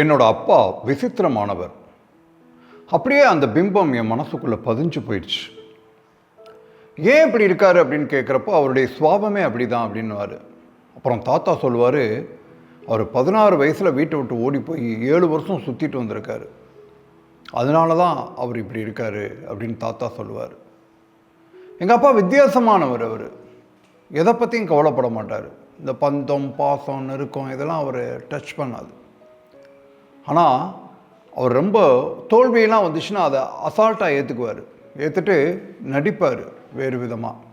என்னோட அப்பா விசித்திரமானவர். அப்படியே அந்த பிம்பம் என் மனசுக்குள்ளே பதிஞ்சு போயிடுச்சு. ஏன் இப்படி இருக்காரு அப்படின்னு கேட்குறப்போ அவருடைய சுவாபமே அப்படி தான் அப்படின்னுவார். அப்புறம் தாத்தா சொல்லுவார் அவர் பதினாறு வயசில் வீட்டை விட்டு ஓடி போய் ஏழு வருஷம் சுற்றிட்டு வந்திருக்காரு. அதனால தான் அவர் இப்படி இருக்காரு அப்படின்னு தாத்தா சொல்லுவார். எங்கள் அப்பா வித்தியாசமானவர் அவர். எதை பற்றியும் கவலைப்பட மாட்டார். இந்த பந்தம் பாசம் நெருக்கம் இதெல்லாம் அவர் டச் பண்ணாது. ஆனால் அவர் ரொம்ப தோல்வியெல்லாம் வந்துச்சுன்னா அதை அசால்ட்டாக ஏற்றுக்குவார் ஏற்றுட்டு நடிப்பார் வேறு விதமாக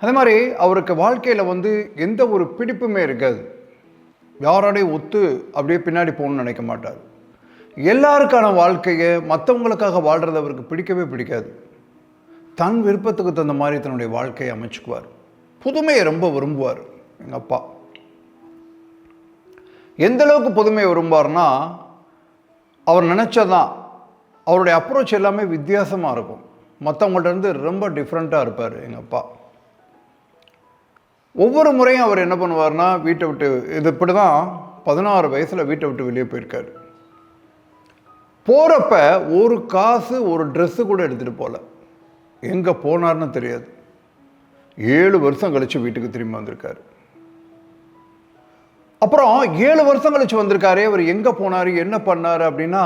அதே மாதிரி அவருக்கு வாழ்க்கையில் வந்து எந்த ஒரு பிடிப்புமே இருக்காது. யாரோடையும் ஒத்து அப்படியே பின்னாடி போகணும்னு நினைக்க மாட்டார். எல்லாருக்கான வாழ்க்கையை மற்றவங்களுக்காக வாழ்கிறது அவருக்கு பிடிக்கவே பிடிக்காது. தன் விருப்பத்துக்கு தகுந்த மாதிரி தன்னுடைய வாழ்க்கையை அமைச்சுக்குவார். புதுமையை ரொம்ப விரும்புவார் எங்கள் அப்பா. எந்த அளவுக்கு புதுமையை விரும்புவார்னா அவர் நினச்சதான் அவருடைய அப்ரோச் எல்லாமே வித்தியாசமாக இருக்கும். மற்றவங்கள்ட்ட இருந்து ரொம்ப டிஃப்ரெண்ட்டாக இருப்பார் எங்கள் அப்பா. ஒவ்வொரு முறையும் அவர் என்ன பண்ணுவார்னா வீட்டை விட்டு இது இப்படி தான் பதினாறு வயசில் வீட்டை விட்டு வெளியே போயிருக்காரு. போகிறப்ப ஒரு காசு ஒரு ட்ரெஸ்ஸு கூட எடுத்துகிட்டு போகல எங்கே போனார்னு தெரியாது. ஏழு வருஷம் கழித்து வீட்டுக்கு திரும்பி வந்திருக்காரு. அப்புறம் ஏழு வருஷம் கழிச்சு வந்திருக்காரு. அவர் எங்கே போனார் என்ன பண்ணார் அப்படின்னா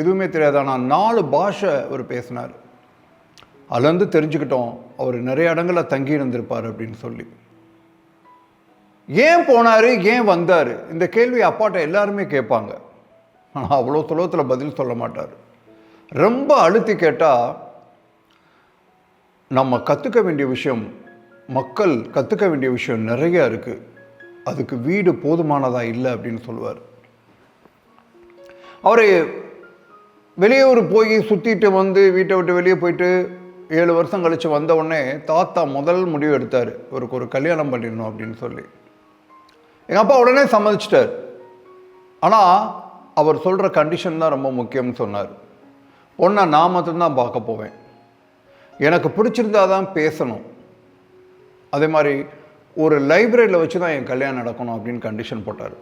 எதுவுமே தெரியாது. ஆனால் நாலு பாஷை அவர் பேசினார். அதுலேருந்து தெரிஞ்சுக்கிட்டோம். அவர் நிறைய இடங்களில் தங்கி இருந்திருப்பார் அப்படின்னு சொல்லி. ஏன் போனார் ஏன் வந்தார்? இந்த கேள்வி அப்பாட்ட எல்லாருமே கேட்பாங்க. ஆனால் அவ்வளோ சுலபத்தில் பதில் சொல்ல மாட்டார். ரொம்ப அழுத்தி கேட்டால் நம்ம கற்றுக்க வேண்டிய விஷயம் மக்கள் கற்றுக்க வேண்டிய விஷயம் நிறையா இருக்குது அதுக்கு வீடு போதுமானதாக இல்லை அப்படின்னு சொல்லுவார். அவர் வெளியூர் போய் சுற்றிட்டு வந்து வீட்டை விட்டு வெளியே போயிட்டு ஏழு வருஷம் கழித்து வந்த உடனே தாத்தா முதல் முடிவு எடுத்தார். இவருக்கு ஒரு கல்யாணம் பண்ணிடணும் அப்படின்னு சொல்லி. எங்கள் அப்பா உடனே சம்மதிச்சிட்டார். ஆனால் அவர் சொல்கிற கண்டிஷன் தான் ரொம்ப முக்கியம்னு சொன்னார். பொண்ணை நான் மட்டும்தான் பார்க்க போவேன். எனக்கு பிடிச்சிருந்தா தான் பேசணும். அதே மாதிரி ஒரு லைப்ரரியில் வச்சு தான் என் கல்யாணம் நடக்கணும் அப்படின்னு கண்டிஷன் போட்டார்.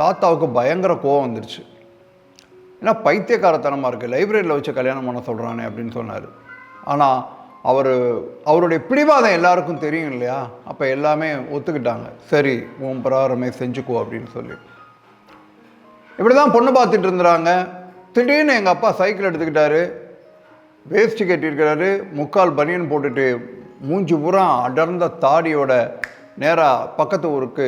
தாத்தாவுக்கு பயங்கர கோவம் வந்துருச்சு. ஏன்னா பைத்தியக்காரத்தனமாக இருக்குது லைப்ரரியில் வச்சு கல்யாணம் பண்ண சொல்கிறானே அப்படின்னு சொன்னார். ஆனால் அவர் அவருடைய பிடிவாதம் எல்லாருக்கும் தெரியும் இல்லையா? அப்போ எல்லாமே ஒத்துக்கிட்டாங்க. சரி உன் பிரகாரமே செஞ்சுக்கோ அப்படின்னு சொல்லி. இப்படி தான் பொண்ணு பார்த்துட்டு இருந்துறாங்க. திடீர்னு எங்கள் அப்பா சைக்கிள் எடுத்துக்கிட்டாரு. வேஷ்டி கட்டியிருக்கிறாரு. முக்கால் பனியன் போட்டுட்டு மூஞ்சி பூரா அடர்ந்த தாடியோட நேராக பக்கத்து ஊருக்கு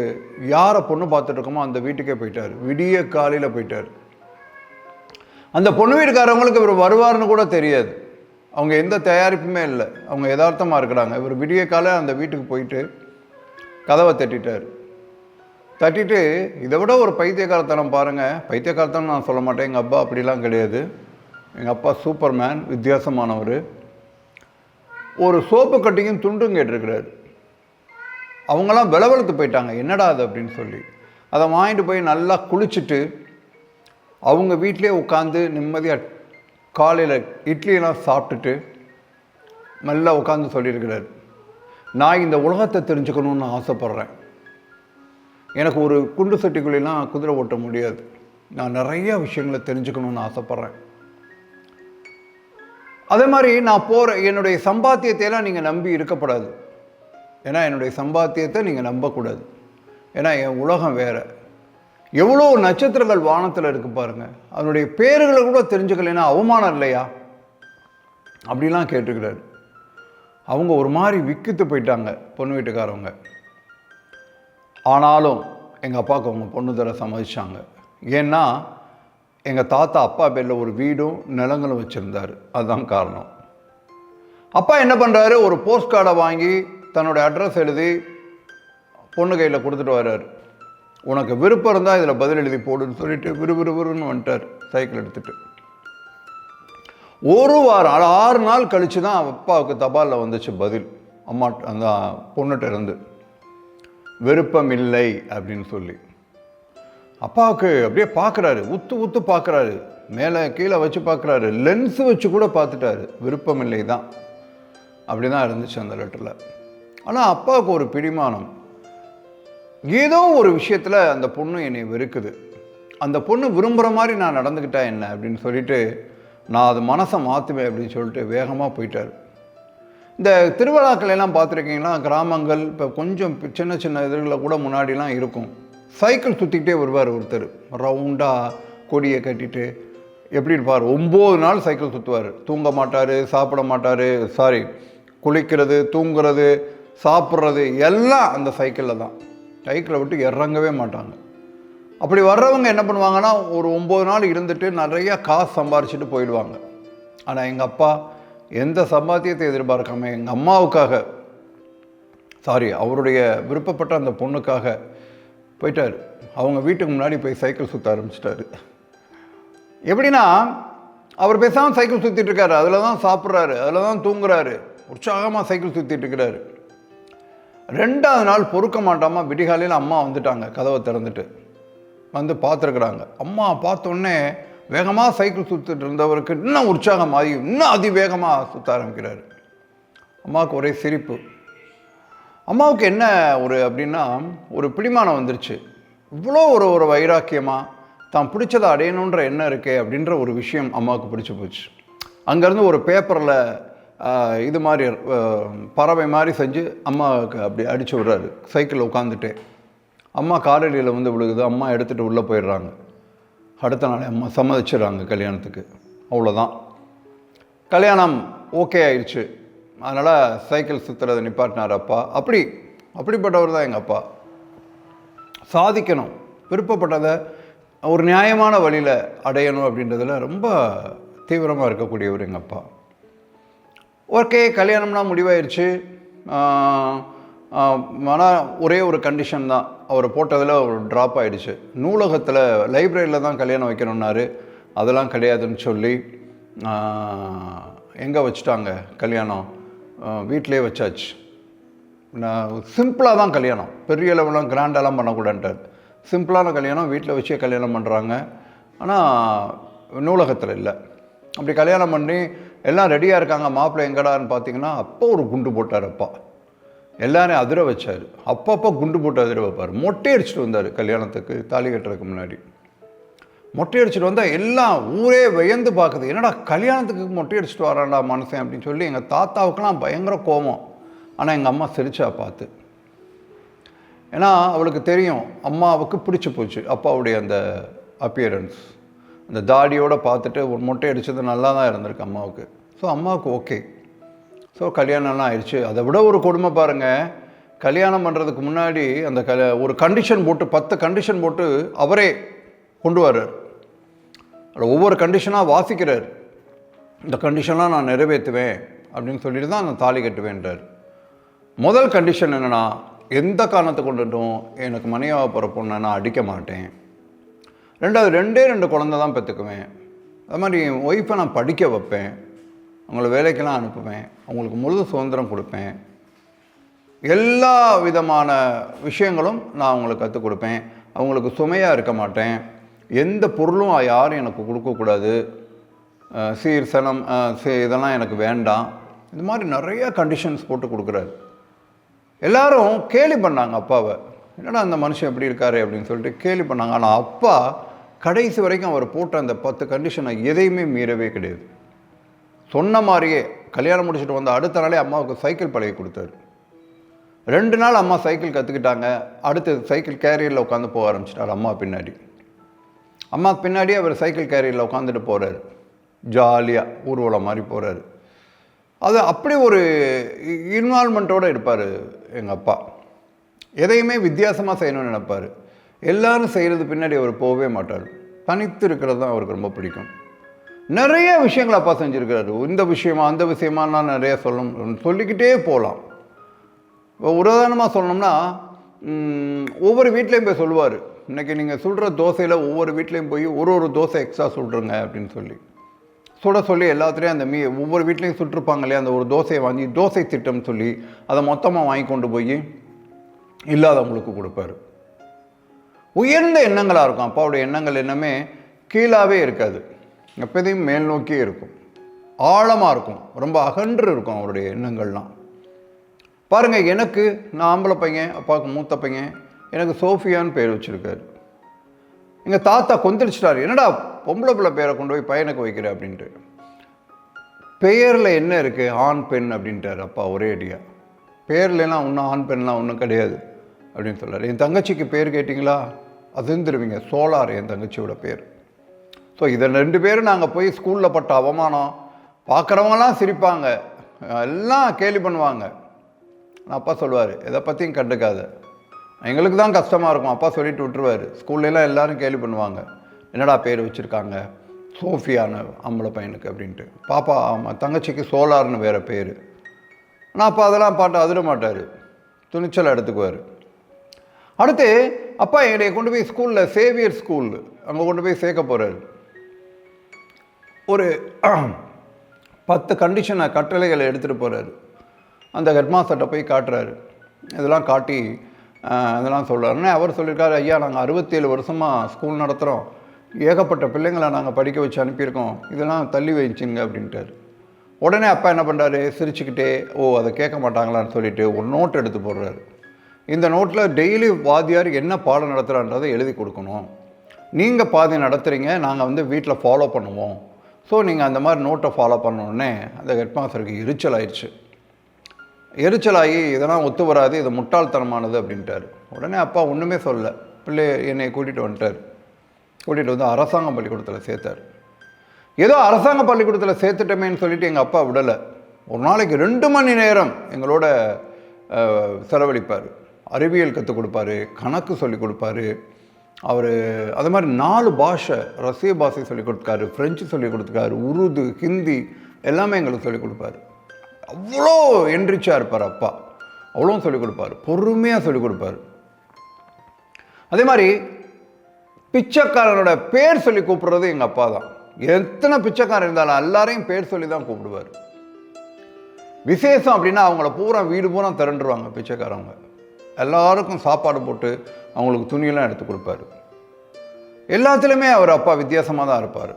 யாரை பொண்ணு பார்த்துட்டு இருக்கோமோ அந்த வீட்டுக்கே போயிட்டார். விடிய காலையில் போயிட்டார். அந்த பொண்ணு வீட்டுக்காரவங்களுக்கு இவர் வருவார்னு கூட தெரியாது. அவங்க எந்த தயாரிப்புமே இல்லை. அவங்க யதார்த்தமாக இருக்கிறாங்க. இவர் விடிய காலை அந்த வீட்டுக்கு போயிட்டு கதவை தட்டிட்டார். தட்டிட்டு இதை விட ஒரு பைத்தியக்காரத்தனம் பாருங்கள் பைத்தியக்காரத்தனம் நான் சொல்ல மாட்டேன். எங்கள் அப்பா அப்படிலாம் கிடையாது. எங்கள் அப்பா சூப்பர் மேன் வித்தியாசமானவர். ஒரு சோப்பு கட்டியும் துண்டும் கேட்டிருக்கிறார். அவங்களாம் விளவெழுத்து போயிட்டாங்க. என்னடா அது அப்படின்னு சொல்லி. அதை வாங்கிட்டு போய் நல்லா குளிச்சுட்டு அவங்க வீட்டிலே உட்காந்து நிம்மதியாக காலையில் இட்லியெல்லாம் சாப்பிட்டுட்டு நல்லா உட்காந்து சொல்லியிருக்கிறார். நான் இந்த உலகத்தை தெரிஞ்சுக்கணும்னு ஆசைப்பட்றேன். எனக்கு ஒரு குண்டு சட்டிக்குள்ளெல்லாம் குதிரை ஓட்ட முடியாது. நான் நிறைய விஷயங்களை தெரிஞ்சுக்கணும்னு ஆசைப்பட்றேன். அதே மாதிரி நான் போகிற என்னுடைய சம்பாத்தியத்தையெல்லாம் நீங்கள் நம்பி இருக்கப்படாது ஏன்னா என்னுடைய சம்பாத்தியத்தை நீங்கள் நம்பக்கூடாது. ஏன்னா என் உலகம் வேறு. எவ்வளோ நட்சத்திரங்கள் வானத்தில் இருக்கு பாருங்கள் அதனுடைய பேர்களை கூட தெரிஞ்சுக்கலைன்னா அவமானம் இல்லையா? அப்படிலாம் கேட்டுக்கிறாரு. அவங்க ஒரு மாதிரி விக்கித்து போயிட்டாங்க பொண்ணு வீட்டுக்காரவங்க. ஆனாலும் எங்கள் அப்பாவுக்கு அவங்க பொண்ணு தர சம்மதிச்சாங்க. ஏன்னா எங்கள் தாத்தா அப்பா பேரில் ஒரு வீடும் நிலங்களும் வச்சுருந்தார். அதுதான் காரணம். அப்பா என்ன பண்ணுறாரு ஒரு போஸ்ட் கார்டை வாங்கி தன்னோட அட்ரஸ் எழுதி பொண்ணு கையில் கொடுத்துட்டு வர்றார். உனக்கு விருப்பம் இருந்தால் இதில் பதில் எழுதி போடுன்னு சொல்லிட்டு விறுவிறுவிறுன்னு வந்துட்டார். சைக்கிள் எடுத்துகிட்டு ஒரு வாரம் ஆறு நாள் கழித்து தான் அப்பாவுக்கு தபாலில் வந்துச்சு பதில். அம்மா அந்த பொண்ணுகிட்ட இருந்து. விருப்பம் இல்லை அப்படின்னு சொல்லி. அப்பாவுக்கு அப்படியே பார்க்குறாரு உத்து உத்து பார்க்குறாரு மேலே கீழே வச்சு பார்க்குறாரு லென்ஸு வச்சு கூட பார்த்துட்டாரு. விருப்பம் இல்லை தான். அப்படி தான் இருந்துச்சு அந்த லெட்டரில் ஆனால் அப்பாவுக்கு ஒரு பிடிமானம். ஏதோ ஒரு விஷயத்தில் அந்த பொண்ணு என்னை வெறுக்குது. அந்த பொண்ணு விரும்புகிற மாதிரி நான் நடந்துக்கிட்டா என்ன அப்படின்னு சொல்லிட்டு நான் அது மனசை மாற்றுவேன் அப்படின்னு சொல்லிட்டு வேகமாக போயிட்டார். இந்த திருவிழாக்கள் எல்லாம் பார்த்துருக்கீங்கன்னா கிராமங்கள் இப்போ கொஞ்சம் சின்ன சின்ன இதுகளில் கூட முன்னாடிலாம் இருக்கும். சைக்கிள் சுற்றிக்கிட்டே வருவார் ஒருத்தர். ரவுண்டாக கொடியை கட்டிட்டு எப்படி இருப்பார் ஒம்பது நாள் சைக்கிள் சுற்றுவார் தூங்க மாட்டார் சாப்பிட மாட்டார் சாரி குளிக்கிறது தூங்குறது சாப்பிட்றது எல்லாம் அந்த சைக்கிளில் தான். சைக்கிளை விட்டு இறங்கவே மாட்டாங்க. அப்படி வர்றவங்க என்ன பண்ணுவாங்கன்னா ஒரு ஒம்பது நாள் இருந்துட்டு நிறைய காசு சம்பாரிச்சிட்டு போயிடுவாங்க. ஆனால் எங்கள் அப்பா எந்த சம்பாத்தியத்தை எதிர்பார்க்காம எங்கள் அம்மாவுக்காக சாரி அவருடைய விருப்பப்பட்ட அந்த பொண்ணுக்காக போயிட்டார். அவங்க வீட்டுக்கு முன்னாடி போய் சைக்கிள் சுற்ற ஆரம்பிச்சிட்டாரு. எப்படின்னா அவர் பேசாமல் சைக்கிள் சுற்றிட்டு இருக்காரு. அதில் தான் சாப்பிட்றாரு. அதில் தான் தூங்குறாரு. உற்சாகமாக சைக்கிள் சுற்றிட்டு இருக்கிறாரு. ரெண்டாவது நாள் பொறுக்க மாட்டாமல் விடிகாலையில் அம்மா வந்துட்டாங்க கதவை திறந்துட்டு. வந்து பார்த்துருக்குறாங்க. அம்மா பார்த்தோன்னே வேகமாக சைக்கிள் சுற்றிட்டு இருந்தவருக்கு இன்னும் உற்சாகம் ஆகி இன்னும் அதிவேகமாக சுற்ற ஆரம்பிக்கிறாரு. அம்மாவுக்கு ஒரே சிரிப்பு. அம்மாவுக்கு என்ன ஒரு அப்படின்னா ஒரு பிடிமானம் வந்துருச்சு. இவ்வளோ ஒரு ஒரு வைராக்கியமாக தான் பிடிச்சதை அடையணுன்ற எண்ணம் இருக்கே அப்படின்ற ஒரு விஷயம் அம்மாவுக்கு பிடிச்சி போச்சு. அங்கேருந்து ஒரு பேப்பரில் இது மாதிரி பறவை மாதிரி செஞ்சு அம்மாவுக்கு அப்படி அடிச்சு விடுறாரு. சைக்கிளில் உட்காந்துட்டே அம்மா காலடியில் வந்து விழுகுது. அம்மா எடுத்துகிட்டு உள்ளே போயிடுறாங்க. அடுத்த நாளே அம்மா சம்மதிச்சிடுறாங்க கல்யாணத்துக்கு. அவ்வளோதான் கல்யாணம் ஓகே ஆயிடுச்சு. அதனால் சைக்கிள் சுற்றுறதை நிப்பாட்டினார் அப்பா. அப்படி அப்படிப்பட்டவர் தான் எங்கள் அப்பா. சாதிக்கணும். விருப்பப்பட்டதை ஒரு நியாயமான வழியில் அடையணும் அப்படின்றதில் ரொம்ப தீவிரமாக இருக்கக்கூடியவர் எங்கள் அப்பா. ஓகே கல்யாணம்னா முடிவாயிருச்சு. ஆனால் ஒரே ஒரு கண்டிஷன் தான். அவர் போட்டதில் ஒரு ட்ராப் ஆகிடுச்சு நூலகத்தில் லைப்ரரியில் தான் கல்யாணம் வைக்கணும்னாரு. அதெல்லாம் கிடையாதுன்னு சொல்லி எங்கே வச்சுட்டாங்க கல்யாணம்? வீட்டிலே வச்சாச்சு. நான் சிம்பிளாக தான் கல்யாணம். பெரிய லெவலாம் கிராண்டெல்லாம் பண்ணக்கூடாதுன்ட்டார். சிம்பிளான கல்யாணம் வீட்டில் வச்சே கல்யாணம் பண்ணுறாங்க ஆனால் நூலகத்தில் இல்லை. அப்படி கல்யாணம் பண்ணி எல்லாம் ரெடியாக இருக்காங்க. மாப்பிள்ளை எங்கடான்னு பார்த்தீங்கன்னா அப்போ ஒரு குண்டு போட்டார் அப்பா. எல்லாரையும் அதிர வச்சார். அப்பப்போ குண்டு போட்டு அதிர வைப்பார். மொட்டை அடிச்சுட்டு வந்தார் கல்யாணத்துக்கு தாலி கட்டுறதுக்கு முன்னாடி. மொட்டை அடிச்சுட்டு வந்தால் எல்லாம் ஊரே வியந்து பார்க்குது என்னடா கல்யாணத்துக்கு மொட்டை அடிச்சுட்டு வரான்டா மனுஷன் அப்படின்னு சொல்லி எங்கள் தாத்தாவுக்கெல்லாம் பயங்கர கோபம். ஆனால் எங்கள் அம்மா சிரிச்சா பார்த்து. ஏன்னா அவளுக்கு தெரியும் அம்மாவுக்கு பிடிச்சி போச்சு அப்பாவுடைய அந்த அப்பியரன்ஸ் அந்த தாடியோடு பார்த்துட்டு ஒரு மொட்டை அடித்தது நல்லா தான் இருந்திருக்கு அம்மாவுக்கு. ஸோ அம்மாவுக்கு ஓகே ஸோ கல்யாணம்லாம் ஆயிடுச்சு. அதை விட ஒரு கொடுமை பாருங்கள் கல்யாணம் பண்ணுறதுக்கு முன்னாடி அந்த கல ஒரு கண்டிஷன் போட்டு பத்து கண்டிஷன் போட்டு அவரே கொண்டு வர்றார். அதில் ஒவ்வொரு கண்டிஷனாக வாசிக்கிறார். இந்த கண்டிஷன்லாம் நான் நிறைவேற்றுவேன் அப்படின்னு சொல்லிட்டு தான் நான் தாலி கட்டுவேன்றார். முதல் கண்டிஷன் என்னென்னா எந்த காரணத்தை கொண்டுட்டும் எனக்கு மனையாக போகிற பொண்ணை நான் அடிக்க மாட்டேன். ரெண்டாவது ரெண்டே ரெண்டு குழந்தை தான் பெற்றுக்குவேன் அது மாதிரி என் ஒய்ஃபை நான் படிக்க வைப்பேன். அவங்கள வேலைக்கெல்லாம் அனுப்புவேன். அவங்களுக்கு முழு சுதந்திரம் கொடுப்பேன். எல்லா விதமான விஷயங்களும் நான் அவங்களுக்கு கற்றுக் கொடுப்பேன். அவங்களுக்கு சுமையாக இருக்க மாட்டேன். எந்த பொருளும் யாரும் எனக்கு கொடுக்கக்கூடாது அஹ் சீர் சனம் சே- இதெல்லாம் எனக்கு வேண்டாம். இது மாதிரி நிறைய கண்டிஷன்ஸ் போட்டு கொடுக்குறாரு. எல்லாரும் கேலி பண்ணாங்க அப்பாவை. என்னடா அந்த மனுஷன் எப்படி இருக்காரு அப்படின்னு சொல்லிட்டு கேலி பண்ணாங்க. ஆனால் அப்பா கடைசி வரைக்கும் அவர் போட்ட அந்த பத்து கண்டிஷனை எதையுமே மீறவே கிடையாது. சொன்ன மாதிரியே கல்யாணம் முடிச்சுட்டு வந்த அடுத்த நாளே அம்மாவுக்கு சைக்கிள் பழகி கொடுத்தாரு. ரெண்டு நாள் அம்மா சைக்கிள் கற்றுக்கிட்டாங்க அடுத்து சைக்கிள் கேரியரில் உட்காந்து போக ஆரம்பிச்சிட்டார் அம்மா பின்னாடி. அம்மா பின்னாடியே அவர் சைக்கிள் கேரியரில் உட்காந்துட்டு போகிறாரு ஜாலியாக ஊர்வலம் மாதிரி போகிறாரு அது அப்படி ஒரு இன்வால்மெண்ட்டோடு இருப்பார் எங்கள் அப்பா. எதையுமே வித்தியாசமாக செய்யணும்னு நினைப்பார். எல்லாரும் செய்கிறது பின்னாடி அவர் போகவே மாட்டார். தனித்து இருக்கிறது தான் அவருக்கு ரொம்ப பிடிக்கும். நிறைய விஷயங்கள் அப்பா செஞ்சுருக்கிறாரு. இந்த விஷயமா அந்த விஷயமாலாம் நிறைய சொல்லணும் சொல்லிக்கிட்டே போகலாம் இப்போ உதாரணமாக சொல்லணும்னா ஒவ்வொரு வீட்லேயும் போய் சொல்லுவார். இன்றைக்கி நீங்கள் சுடுற தோசையில் ஒவ்வொரு வீட்லேயும் போய் ஒரு ஒரு தோசை எக்ஸ்ட்ரா சுடுறங்க அப்படின்னு சொல்லி. சுட சொல்லி எல்லாத்துலேயும் அந்த மீ ஒவ்வொரு வீட்லேயும் சுட்டிருப்பாங்க இல்லையா அந்த ஒரு தோசையை வாங்கி தோசை திட்டம் சொல்லி அதை மொத்தமாக வாங்கி கொண்டு போய் இல்லாதவங்களுக்கு கொடுப்பாரு. உயர்ந்த எண்ணங்களாக இருக்கும். அப்பாவுடைய எண்ணங்கள் என்னமே கீழாவே இருக்காது. எப்போதையும் மேல் நோக்கியே இருக்கும். ஆழமாக இருக்கும். ரொம்ப அகன்று இருக்கும் அவருடைய எண்ணங்கள்லாம். பாருங்கள் எனக்கு நான் ஆம்பளை பையன் அப்பாவுக்கு மூத்த பையன் எனக்கு சோஃபியான்னு பேர் வச்சுருக்காரு. எங்கள் தாத்தா கொந்தளிச்சிட்டாரு. என்னடா பொம்பளை பிள்ளை பேரை கொண்டு போய் பையனுக்கு வைக்கிற அப்படின்ட்டு. பெயரில் என்ன இருக்குது ஆண் பெண் அப்படின்ட்டார் அப்பா ஒரே அடியாக பேர்லாம் ஒன்றும் ஆண் பெண்லாம் ஒன்றும் கிடையாது. அப்படின்னு சொல்கிறார் என் தங்கச்சிக்கு பேர் கேட்டிங்களா? அதிர்ந்துருவீங்க. சோலார் என் தங்கச்சியோட பேர். ஸோ இதை ரெண்டு பேரும் நாங்கள் போய் ஸ்கூலில் பட்ட அவமானம். பார்க்குறவங்களாம் சிரிப்பாங்க. எல்லாம் கேலி பண்ணுவாங்க. நான் அப்பா சொல்லுவார் எதை பற்றியும் கண்டுக்காத. எங்களுக்கு தான் கஷ்டமாக இருக்கும். அப்பா சொல்லிட்டு விட்டுருவார். ஸ்கூல்லலாம் எல்லோரும் கேலி பண்ணுவாங்க. என்னடா பேர் வச்சுருக்காங்க? சோஃபியான்னு ஆம்பளை பையனுக்கு அப்படின்ட்டு. பாப்பா ஆமாம் தங்கச்சிக்கு சோலார்னு வேறு பேர். நான் அப்போ அதெல்லாம் பாட்டு அதிர மாட்டார். துணிச்சல் எடுத்துக்குவார். அடுத்து அப்பா என்னை கொண்டு போய் ஸ்கூலில் சேவியர் ஸ்கூல் அங்கே கொண்டு போய் சேர்க்க போகிறாரு ஒரு பத்து கண்டிஷனை கட்டளைகளை எடுத்துகிட்டு போகிறாரு அந்த ஹெட்மாஸ்டர்கிட்ட போய் காட்டுறாரு. இதெல்லாம் காட்டி இதெல்லாம் சொல்கிறாருன்னு அவர் சொல்லியிருக்காரு ஐயா நாங்கள் அறுபத்தேழு வருஷமாக ஸ்கூல் நடத்துகிறோம் ஏகப்பட்ட பிள்ளைங்களை நாங்கள் படிக்க வச்சு அனுப்பியிருக்கோம். இதெல்லாம் தள்ளி வச்சுங்க அப்படின்ட்டாரு. உடனே அப்பா என்ன பண்ணுறாரு சிரிச்சுக்கிட்டே ஓ அதை கேட்க மாட்டாங்களான்னு சொல்லிட்டு ஒரு நோட் எடுத்து போடுறாரு. இந்த நோட்டில் டெய்லி வாதியார் என்ன பாடம் நடத்துகிறான்றதை எழுதி கொடுக்கணும். நீங்கள் பாதி நடத்துகிறீங்க நாங்கள் வந்து வீட்டில் ஃபாலோ பண்ணுவோம். ஸோ நீங்கள் அந்த மாதிரி நோட்டை ஃபாலோ பண்ணோடனே அந்த ஹெட் மாஸ்டருக்கு எரிச்சல் ஆயிடுச்சு. எரிச்சலாகி இதெல்லாம் ஒத்து வராது இது முட்டாள்தனமானது அப்படின்ட்டாரு. உடனே அப்பா ஒன்றுமே சொல்லலை. பிள்ளை என்னை கூட்டிகிட்டு வந்துட்டார். கூட்டிகிட்டு வந்து அரசாங்க பள்ளிக்கூடத்தில் சேர்த்தார். ஏதோ அரசாங்க பள்ளிக்கூடத்தில் சேர்த்துட்டோமேன்னு சொல்லிட்டு எங்கள் அப்பா விடலை. ஒரு நாளைக்கு ரெண்டு மணி நேரம் எங்களோட செலவழிப்பார். அறிவியல் கற்றுக் கொடுப்பாரு கணக்கு சொல்லிக் கொடுப்பாரு. அவர் அது மாதிரி நாலு பாஷை ரஷ்ய பாஷை சொல்லிக் கொடுத்துருக்காரு ஃப்ரெஞ்சு சொல்லிக் கொடுத்துருக்காரு உருது ஹிந்தி எல்லாமே எங்களுக்கு சொல்லிக் கொடுப்பாரு. அவ்வளோ என்ரிச்சாக இருப்பார் அப்பா. அவ்வளோ சொல்லிக் கொடுப்பாரு. பொறுமையாக சொல்லிக் கொடுப்பாரு. அதே மாதிரி பிச்சைக்காரனோட பேர் சொல்லி கூப்பிட்றது எங்கள் அப்பா தான். எத்தனை பிச்சைக்காரன் இருந்தாலும் எல்லாரையும் பேர் சொல்லி தான் கூப்பிடுவார். விசேஷம் அப்படின்னா அவங்கள பூரா வீடு பூரா திரண்டுருவாங்க பிச்சைக்காரவங்க. எல்லாருக்கும் சாப்பாடு போட்டு அவங்களுக்கு துணியெல்லாம் எடுத்து கொடுப்பாரு. எல்லாத்துலேயுமே அவர் அப்பா வித்தியாசமாக தான் இருப்பார்.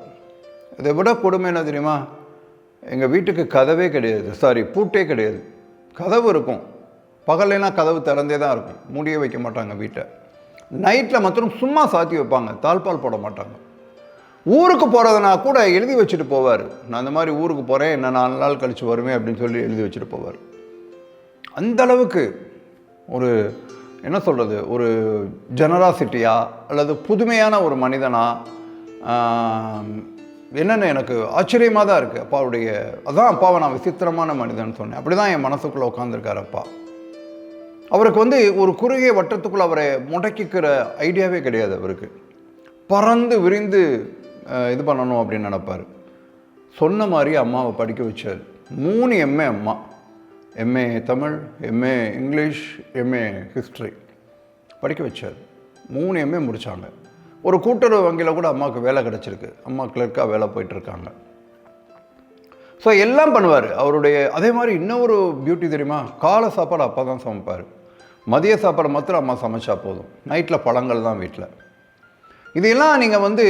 இதை விட கொடுமை என்ன தெரியுமா? எங்கள் வீட்டுக்கு கதவே கிடையாது. சாரி பூட்டே கிடையாது. கதவு இருக்கும். பகல்லாம் கதவு திறந்தே தான் இருக்கும். மூடியே வைக்க மாட்டாங்க வீட்டை. நைட்டில் மற்றும் சும்மா சாத்தி வைப்பாங்க. தாழ்பால் போட மாட்டாங்க. ஊருக்கு போகிறதுனா கூட எழுதி வச்சுட்டு போவார். நான் அந்த மாதிரி ஊருக்கு போகிறேன் என்ன நாலு நாள் கழித்து வருவேன் அப்படின்னு சொல்லி எழுதி வச்சுட்டு போவார். அந்த அளவுக்கு ஒரு என்ன சொல்கிறது ஒரு ஜெனராசிட்டியா அல்லது புதுமையான ஒரு மனிதனா என்னென்னு எனக்கு ஆச்சரியமாக தான் இருக்குது அப்பாவுடைய அதான் அப்பாவை நான் விசித்திரமான மனிதன் சொன்னேன். அப்படி தான் என் மனசுக்குள்ளே உட்காந்துருக்கார் அப்பா. அவருக்கு வந்து ஒரு குறுகிய வட்டத்துக்குள்ளே அவரை முடக்கிக்கிற ஐடியாவே கிடையாது அவருக்கு. பறந்து விரிந்து இது பண்ணணும் அப்படின்னு நினப்பார். சொன்ன மாதிரி அம்மாவை படிக்க வச்சார். மூணு எம்ஏ அம்மா. MA Tamil MA English MA history படிக்க வச்சார். மூணு எம்ஏ முடித்தாங்க ஒரு கூட்டுறவு வங்கியில் கூட அம்மாவுக்கு வேலை கிடச்சிருக்கு. அம்மா கிளர்க்காக வேலை போயிட்டுருக்காங்க. ஸோ எல்லாம் பண்ணுவார். அவருடைய அதே மாதிரி இன்னொரு பியூட்டி தெரியுமா? காலை சாப்பாடு அப்பா தான் சமைப்பார். மதிய சாப்பாடு மாத்திரம் அம்மா சமைச்சா போதும். நைட்டில் பழங்கள் தான் வீட்டில் இதெல்லாம் நீங்கள் வந்து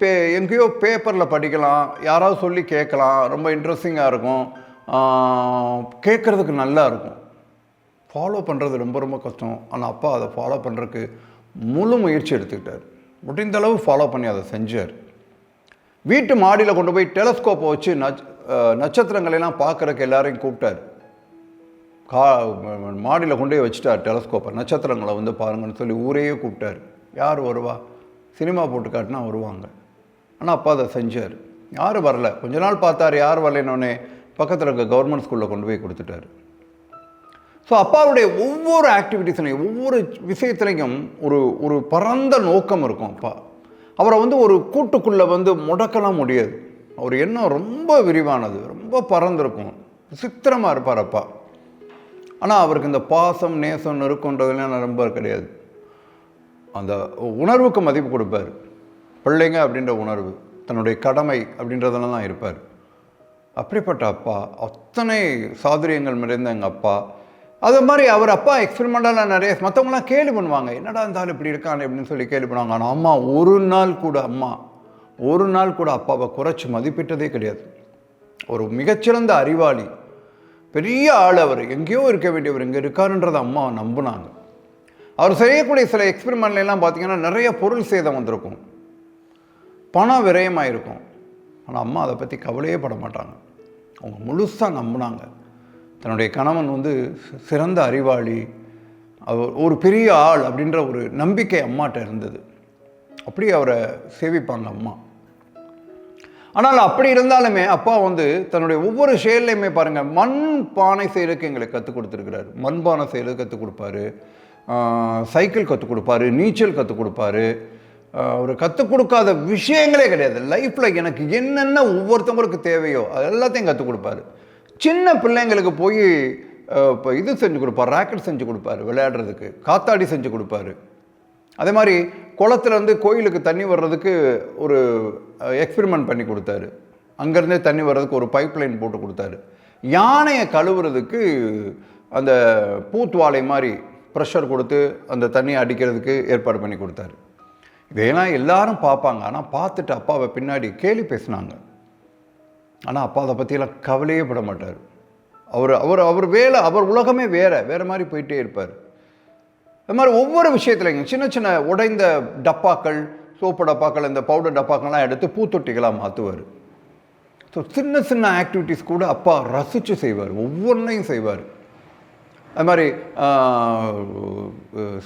பே எங்கேயோ பேப்பரில் படிக்கலாம். யாராவது சொல்லி கேட்கலாம். ரொம்ப இன்ட்ரெஸ்டிங்காக இருக்கும். கேட்குறதுக்கு நல்லா இருக்கும். ஃபாலோ பண்ணுறது ரொம்ப ரொம்ப கஷ்டம். ஆனால் அப்பா அதை ஃபாலோ பண்ணுறதுக்கு முழு முயற்சி எடுத்துக்கிட்டார். முடிந்த அளவு ஃபாலோ பண்ணி அதை செஞ்சார். வீட்டு மாடியில் கொண்டு போய் டெலஸ்கோப்பை வச்சு நட்ச நட்சத்திரங்களெல்லாம் பார்க்குறக்கு பார்க்கறதுக்கு எல்லாரையும் கூப்பிட்டார். கா மாடியில் கொண்டு போய் வச்சுட்டார் டெலஸ்கோப்பை நட்சத்திரங்களை வந்து பாருங்கன்னு சொல்லி ஊரையே கூப்பிட்டார். யார் வருவா? சினிமா போட்டு காட்டினா வருவாங்க. ஆனால் அப்பா அதை செஞ்சார். யார் வரல. கொஞ்ச நாள் பார்த்தார் யார் வரலைன்னொன்னே பக்கத்தில் இருக்க கவர்மெண்ட் ஸ்கூலில் கொண்டு போய் கொடுத்துட்டாரு. ஸோ அப்பாவுடைய ஒவ்வொரு ஆக்டிவிட்டீஸ்லையும் ஒவ்வொரு விஷயத்துலையும் ஒரு ஒரு பரந்த நோக்கம் இருக்கும் அப்பா. அவரை வந்து ஒரு கூட்டுக்குள்ளே வந்து முடக்கலாம் முடியாது. அவர் எண்ணம் ரொம்ப விரிவானது ரொம்ப பறந்திருக்கும் விசித்திரமாக இருப்பார் அப்பா. ஆனால் அவருக்கு இந்த பாசம் நேசம் நெருக்கன்றதுலாம் ரொம்ப கிடையாது. அந்த உணர்வுக்கு மதிப்பு கொடுப்பார். பிள்ளைங்க அப்படின்ற உணர்வு தன்னுடைய கடமை அப்படின்றதெல்லாம் தான் இருப்பார். அப்படிப்பட்ட அப்பா. அத்தனை சாதுரியங்கள் நிறைந்த எங்கள் அப்பா. அது மாதிரி அவர் அப்பா எக்ஸ்பெரிமெண்டலாக நிறைய மற்றவங்களாம் கேள்வி பண்ணுவாங்க. என்னடா இருந்தாலும் இப்படி இருக்கானே? அப்படின்னு சொல்லி கேள்வி பண்ணுவாங்க. ஆனால் அம்மா ஒரு நாள் கூட அம்மா ஒரு நாள் கூட அப்பாவை குறைச்சி மதிப்பிட்டதே கிடையாது. ஒரு மிகச்சிறந்த அறிவாளி. பெரிய ஆள் அவர். எங்கேயோ இருக்க வேண்டியவர் இங்கே இருக்காருன்றதை அம்மா நம்பினாங்க. அவர் செய்யக்கூடிய சில எக்ஸ்பெரிமெண்ட்லாம் பார்த்தீங்கன்னா நிறைய பொருள் சேதம் வந்திருக்கும். பணம் விரயமாக இருக்கும் ஆனால் அம்மா அதை பற்றி கவலையே பட மாட்டாங்க. அவங்க முழுசாக நம்பினாங்க. தன்னுடைய கணவன் வந்து சிறந்த அறிவாளி அவர் ஒரு பெரிய ஆள் அப்படின்ற ஒரு நம்பிக்கை அம்மாட்ட இருந்தது. அப்படி அவரை சேவிப்பாங்க அம்மா. ஆனால் அப்படி இருந்தாலுமே அப்பா வந்து தன்னுடைய ஒவ்வொரு செயல்லையுமே பாருங்கள் மண் பானை செய்கிறதுக்கு எங்களுக்கு கற்றுக் கொடுத்துருக்கிறாரு. மண் பானை செய்கிறது கற்றுக் கொடுப்பாரு சைக்கிள் கற்றுக் கொடுப்பாரு நீச்சல் கற்றுக் கொடுப்பாரு. அவர் கற்றுக் கொடுக்காத விஷயங்களே கிடையாது. லைஃப்பில் எனக்கு என்னென்ன ஒவ்வொருத்தவங்களுக்கு தேவையோ அது எல்லாத்தையும் கற்றுக் கொடுப்பாரு. சின்ன பிள்ளைங்களுக்கு போய் இப்போ இது செஞ்சு கொடுப்பார் ராக்கெட் செஞ்சு கொடுப்பாரு விளையாடுறதுக்கு காத்தாடி செஞ்சு கொடுப்பாரு. அதே மாதிரி குளத்துலேருந்து கோயிலுக்கு தண்ணி வர்றதுக்கு ஒரு எக்ஸ்பெரிமெண்ட் பண்ணி கொடுத்தாரு. அங்கேருந்தே தண்ணி வர்றதுக்கு ஒரு பைப் லைன் போட்டு கொடுத்தாரு. யானையை கழுவுறதுக்கு அந்த பூத்துவாலை மாதிரி ப்ரெஷர் கொடுத்து அந்த தண்ணியை அடிக்கிறதுக்கு ஏற்பாடு பண்ணி கொடுத்தாரு. இதையெல்லாம் எல்லாரும் பார்ப்பாங்க. ஆனால் பார்த்துட்டு அப்பாவை பின்னாடி கேலி பேசினாங்க. ஆனால் அப்பா அதை பற்றியெல்லாம் கவலையே பட மாட்டார். அவர் அவர் அவர் வேலை அவர் உலகமே வேறு வேறு மாதிரி போயிட்டே இருப்பார். அது மாதிரி ஒவ்வொரு விஷயத்துலையும் சின்ன சின்ன உடைந்த டப்பாக்கள் சோப்பு டப்பாக்கள் இந்த பவுடர் டப்பாக்கள்லாம் எடுத்து பூத்தொட்டிகளாக மாற்றுவார். ஸோ சின்ன சின்ன ஆக்டிவிட்டீஸ் கூட அப்பா ரசித்து செய்வார். ஒவ்வொன்றையும் செய்வார். அது மாதிரி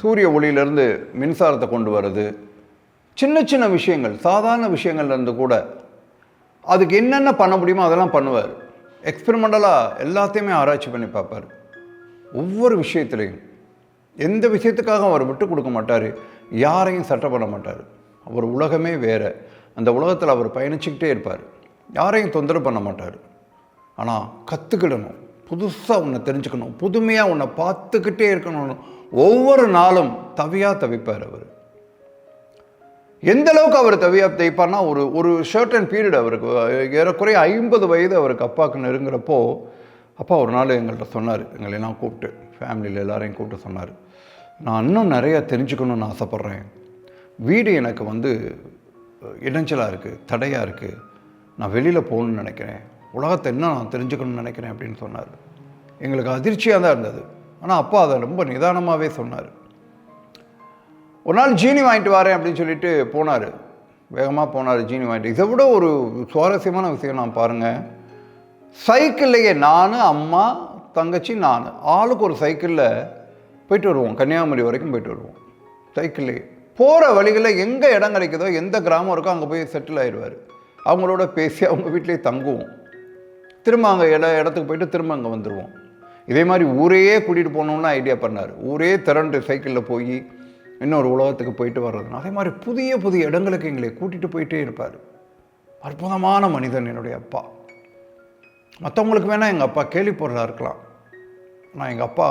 சூரிய ஒளியிலேருந்து மின்சாரத்தை கொண்டு வர்றது சின்ன சின்ன விஷயங்கள் சாதாரண விஷயங்கள்லேருந்து கூட அதுக்கு என்னென்ன பண்ண முடியுமோ அதெல்லாம் பண்ணுவார். எக்ஸ்பெரிமெண்டலாக எல்லாத்தையுமே ஆராய்ச்சி பண்ணி பார்ப்பார். ஒவ்வொரு விஷயத்துலையும் எந்த விஷயத்துக்காக அவர் விட்டு கொடுக்க மாட்டார் யாரையும் சட்டை பண்ண மாட்டார். அவர் உலகமே வேறு. அந்த உலகத்தில் அவர் பயணிச்சுக்கிட்டே இருப்பார். யாரையும் தொந்தரவு பண்ண மாட்டார். ஆனால் கற்றுக்கிடணும் புதுசாக உன்னை தெரிஞ்சுக்கணும். புதுமையாக உன்னை பார்த்துக்கிட்டே இருக்கணும்னு ஒவ்வொரு நாளும் தவியாக தவிப்பார் அவர். எந்த அளவுக்கு அவர் தவியா தைப்பார்னா ஒரு ஒரு ஷர்டன் பீரியட் அவருக்கு ஏறக்குறைய ஐம்பது வயது அவருக்கு அப்பாவுக்கு நெருங்குறப்போ அப்பா ஒரு நாள் எங்கள்கிட்ட சொன்னார் எங்களெல்லாம் கூப்பிட்டு ஃபேமிலியில் எல்லாரையும் கூப்பிட்டு சொன்னார். நான் இன்னும் நிறையா தெரிஞ்சுக்கணும்னு ஆசைப்பட்றேன். வீடு எனக்கு வந்து இடைஞ்சலாக இருக்குது தடையாக இருக்குது நான் வெளியில் போகணும்னு நினைக்கிறேன். உலகத்தை என்ன நான் தெரிஞ்சுக்கணும்னு நினைக்கிறேன் அப்படின்னு சொன்னார். எங்களுக்கு அதிர்ச்சியாக தான் இருந்தது. ஆனால் அப்பா அதை ரொம்ப நிதானமாகவே சொன்னார். ஒரு நாள் ஜீனி வாங்கிட்டு வரேன் அப்படின்னு சொல்லிட்டு போனார். வேகமாக போனார் ஜீனி வாங்கிட்டு. இதை விட ஒரு சுவாரஸ்யமான விஷயம் நான் பாருங்கள் சைக்கிள்லையே நான் அம்மா தங்கச்சி நான். ஆளுக்கு ஒரு சைக்கிளில் போயிட்டு வருவோம். கன்னியாகுமரி வரைக்கும் போயிட்டு வருவோம். சைக்கிள்லேயே. போகிற வழிகளில் எங்கே இடம் கிடைக்குதோ எந்த கிராமம் இருக்கோ அங்கே போய் செட்டில் ஆயிடுவார். அவங்களோட பேசி அவங்க வீட்டிலேயே தங்குவோம். திரும்ப அங்கே இட இடத்துக்கு போயிட்டு திரும்ப அங்கே வந்துடுவோம் இதே மாதிரி ஊரையே கூட்டிகிட்டு போகணுன்னு ஐடியா பண்ணார். ஊரே திரண்டு சைக்கிளில் போய் இன்னொரு உலகத்துக்கு போயிட்டு வர்றதுனா அதே மாதிரி புதிய புதிய இடங்களுக்கு எங்களை கூட்டிகிட்டு போயிட்டே இருப்பார். அற்புதமான மனிதன் என்னுடைய அப்பா. மற்றவங்களுக்கு வேணால் எங்கள் அப்பா கேள்விப்படுறா இருக்கலாம். ஆனால் எங்கள் அப்பா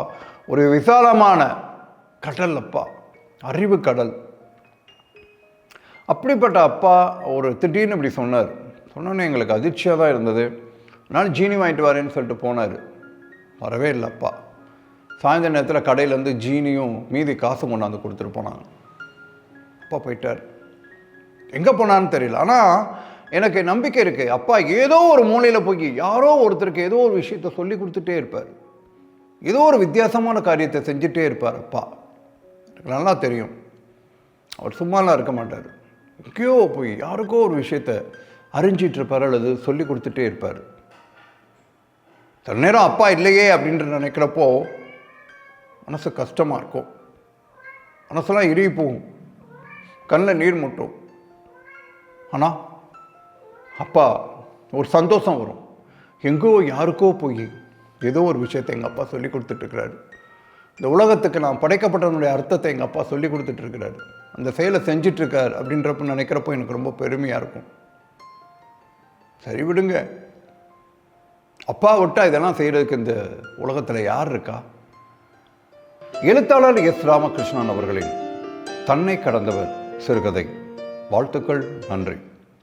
ஒரு விசாலமான கடல் அப்பா அறிவு கடல். அப்படிப்பட்ட அப்பா ஒரு திடீர்னு இப்படி சொன்னார். சொன்னோன்னே எங்களுக்கு அதிர்ச்சியாக தான் இருந்தது. நான் ஜீனி வாங்கிட்டு வரேன்னு சொல்லிட்டு போனார். வரவே இல்லை அப்பா. சாயந்தர நேரத்தில் கடையிலேருந்து ஜீனியும் மீதி காசு கொண்டாந்து கொடுத்துட்டு போனாங்க. அப்பா போயிட்டார். எங்கே போனான்னு தெரியல. ஆனால் எனக்கு நம்பிக்கை இருக்குது அப்பா ஏதோ ஒரு மூலையில் போய் யாரோ ஒருத்தருக்கு ஏதோ ஒரு விஷயத்த சொல்லி கொடுத்துட்டே இருப்பார். ஏதோ ஒரு வித்தியாசமான காரியத்தை செஞ்சுட்டே இருப்பார் அப்பா. எனக்கு நல்லா தெரியும். அவர் சும்மாலாம் இருக்க மாட்டார். எங்கேயோ போய் யாருக்கோ ஒரு விஷயத்த அறிஞ்சிட்ருப்பார் அல்லது சொல்லி கொடுத்துட்டே இருப்பார். சில நேரம் அப்பா இல்லையே அப்படின்ற நினைக்கிறப்போ மனசு கஷ்டமாக இருக்கும். மனசெல்லாம் இறுகி போகும். கண்ணில் நீர் முட்டும். ஆனால் அப்பா ஒரு சந்தோஷம் வரும். எங்கோ யாருக்கோ போய் ஏதோ ஒரு விஷயத்தை எங்கள் அப்பா சொல்லி கொடுத்துட்ருக்கிறாரு. இந்த உலகத்துக்கு நான் படைக்கப்பட்டதனுடைய அர்த்தத்தை எங்கள் அப்பா சொல்லி கொடுத்துட்ருக்கிறாரு. அந்த செயலை செஞ்சிட்ருக்கார் அப்படின்றப்ப நினைக்கிறப்போ எனக்கு ரொம்ப பெருமையாக இருக்கும். சரி விடுங்க. அப்பா விட்டா இதெல்லாம் செய்கிறதுக்கு இந்த உலகத்தில் யார் இருக்கா? எழுத்தாளர் எஸ் ராமகிருஷ்ணன் அவர்களின் தன்னை கடந்தவர் சிறுகதை. வாழ்த்துக்கள் நன்றி.